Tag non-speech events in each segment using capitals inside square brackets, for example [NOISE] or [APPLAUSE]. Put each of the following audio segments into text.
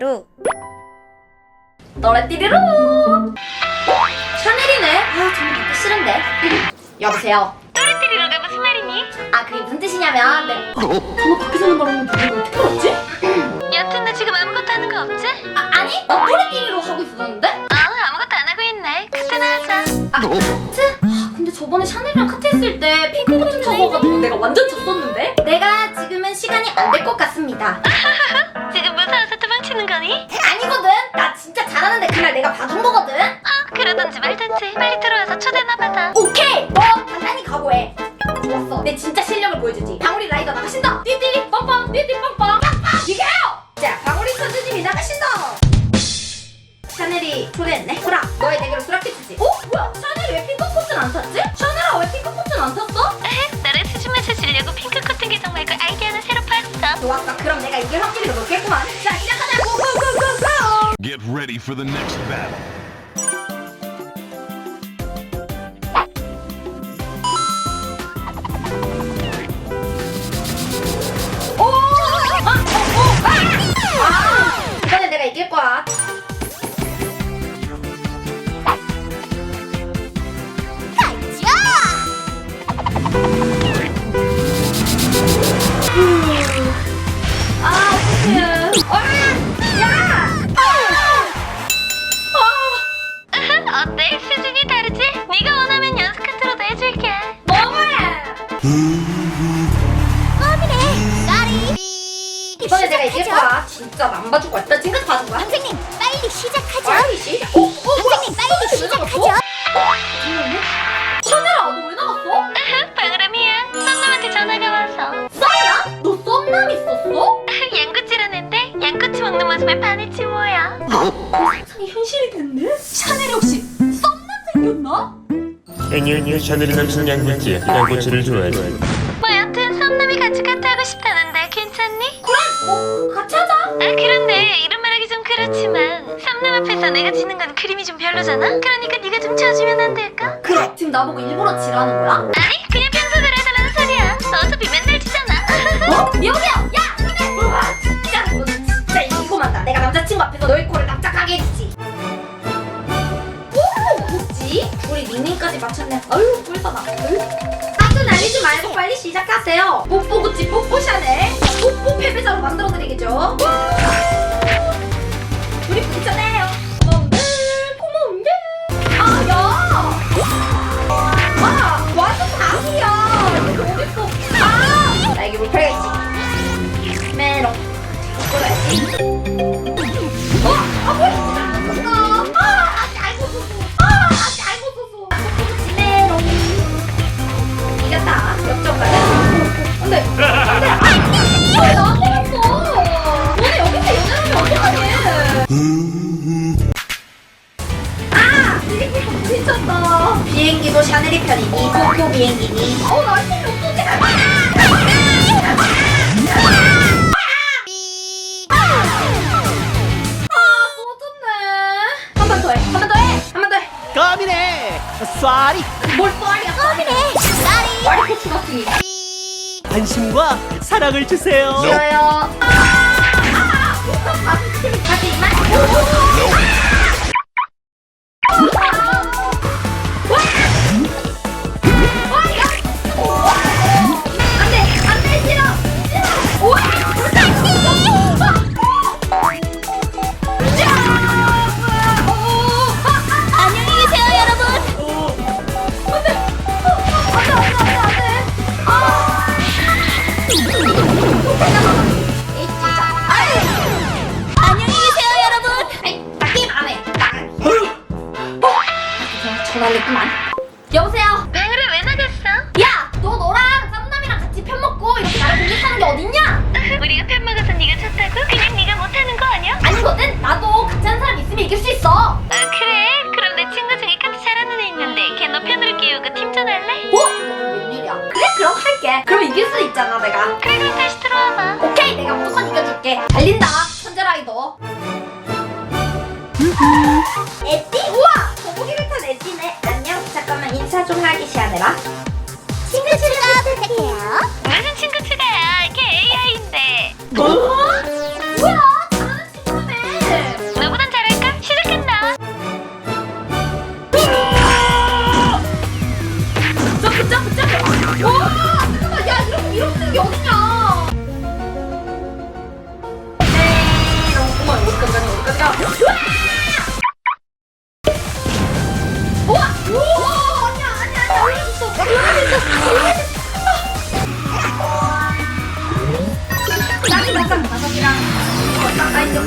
하루 너네 띠리로 샤넬이네 아 정말 듣기 싫은데 여보세요 또르띠리로가 무슨 말이니? 아 그게 무슨 뜻이냐면 네. 전화 밖에 사는 거라는 거 어떻게 알았지? 여튼 너 지금 아무것도 하는 거 없지? 아 아니 나 또래띠리로 하고 있었는데 어 아무것도 안 하고 있네 그때나 하자 아 카트? 아, 근데 저번에 샤넬이랑 카트 했을 때 핑크 버튼 적어가지고 내가 완전 졌었는데 내가 지금은 시간이 안 될 것 같습니다 [LAUGHS] 도망치는 거니? 아니거든. 나 진짜 잘하는데 그날 내가 봐준 거거든. 어 그러든지 말든지 빨리 들어와서 초대나 받아. 오케이. 너 단단히 각오해. 좋았어. 내 진짜 실력을 보여주지. 방울이 라이더 나가신다. 띠띠 빵빵 띠띠 빵빵! 이겨요! 자 방울이 선수님이 나가신다. 샤넬이 초대했네. 호라 너의 내게로 수락해 주지. 어? 뭐야? 샤넬이 왜 핑크 코트는 안 탔지? 샤넬아 왜 핑크 코트는 안 탔어? Ready for the next battle. 진짜 안 봐줄 거야. 나 지금까지 봐준 거야. 선생님 빨리 시작하죠 빨리 시작. 어? 어? 선생님 빨리 시작하죠 샤넬아, 너왜 나갔어? 방울아미야 썸남한테 전화가 와서 썸남? 너 썸남 있었어? 양꼬치란 앤데 양꼬치 먹는 모습에 반했지 뭐야 상상이 현실이 됐네? 샤넬이 혹시 썸남 생겼나? 아니요 아니요 샤넬이 남친 양꼬치 양꼬치를 좋아하지 괜찮니? 그래, 뭐 같이 하자. 아 그런데 이런 말하기 좀 그렇지만 썸남 앞에서 내가 지는 건 그림이 좀 별로잖아? 그러니까 네가 좀 쳐주면 안 될까? 그래, 지금 나보고 일부러 지라는 거야? 아니 그냥 평소대로 해달라는 소리야 너 어차피 맨날 지잖아 어? 여기요! 야! 근데! 우와, 진짜 너는 진짜 이거만다. 내가 남자친구 앞에서 너의 코를 납작하게 해주지. 오, 뭐지? 우리 닝닝까지 맞췄네. 아유, 꿀다나. 아주 날리지 말고 빨리 시작하세요. 뽀뽀구찌 뽀뽀샤넬. 뽀뽀 패배자로 만들어드리겠죠. 우리 부딪혔네 관심과 사랑을 주세요. 싫어요. 달린다. 천재라이더 에띠? 우와! 거북이를 탄 에띠네. 안녕. 잠깐만 인사 좀 하기 시작해라 친구 추가 부탁해요. 무슨 친구 친구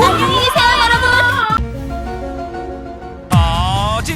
안녕히 계세요 여러분. 어지.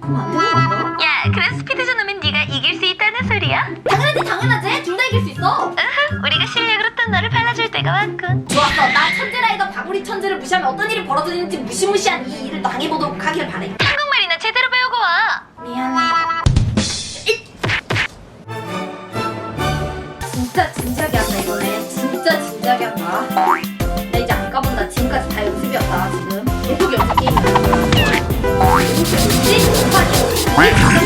그럼 안 되는 건가? 야, 그럼 스피드전 하면 네가 이길 수 있다는 소리야? 당연하지 당연하지 둘 다 이길 수 있어 으흐, 우리가 실력으로 또 너를 발라줄 때가 왔군. 좋았어 나 천재 라이더 바구리 천재를 무시하면 어떤 일이 벌어지는지 무시무시한 이 일을 당해보도록 하길 바래 한국말이나 제대로 배우고 와. 미안해 Rap.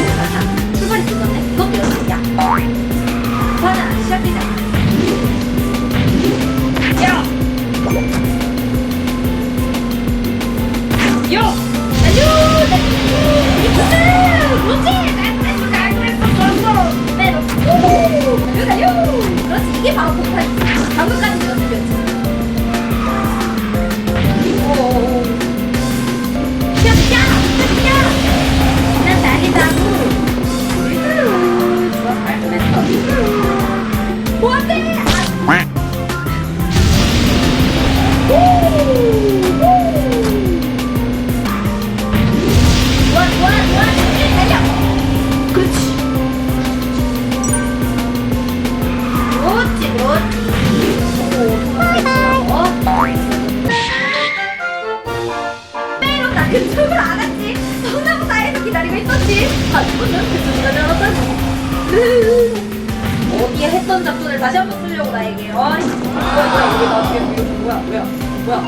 했던 작전을 다시 한 번 쓰려고 나에게 아이 뭐야 뭐야 여기 나 뒤에 이거 뭐야? 뭐야? 뭐야?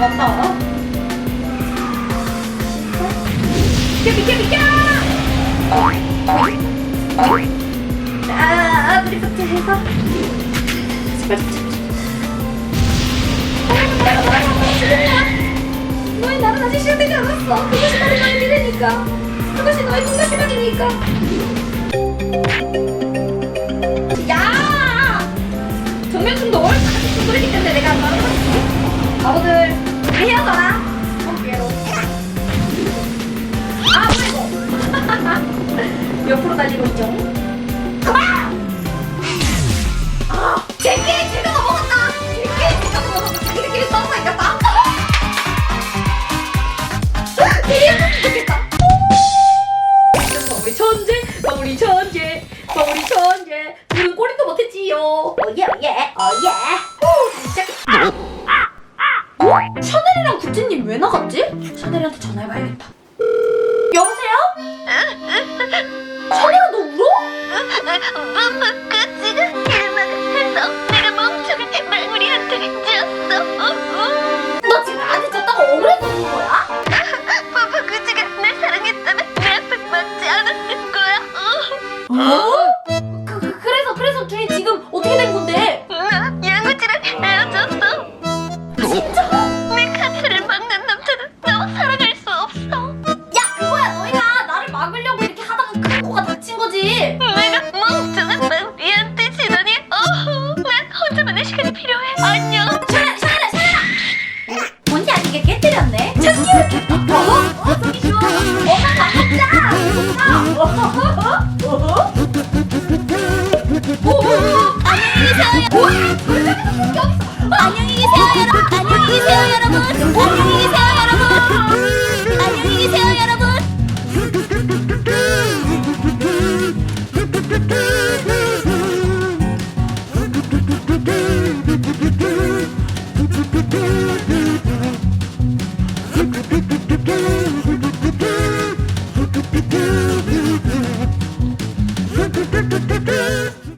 맞다. 비켜 비켜 비켜 아 해서 너랑 한번 치겠냐 너희 나는 아직 시작되지 않았어? 그것이 바로 너의 미래니까. 그것이 너의 생각이니까 바보들 헤어져라 어깨로 아 뭐야 [LAUGHS] 옆으로 달리고 있죠? 아! 아, 천재 마무리 천재 마무리 천재. 지금 꼬리도 못했지요. 오예 오예 오예. 왜 나갔지? 샤넬한테 전화해봐야겠다. 여보세요? 샤넬아 너 울어? 엄마 같이 대망했어. 내가 멈춰갈 때 우리한테 졌어. 너 지금 나한테 졌다고 억울해서 우는 거야? 바바 그지가 날 사랑했다면 내 앞에 맞지 않았을 거야. 어?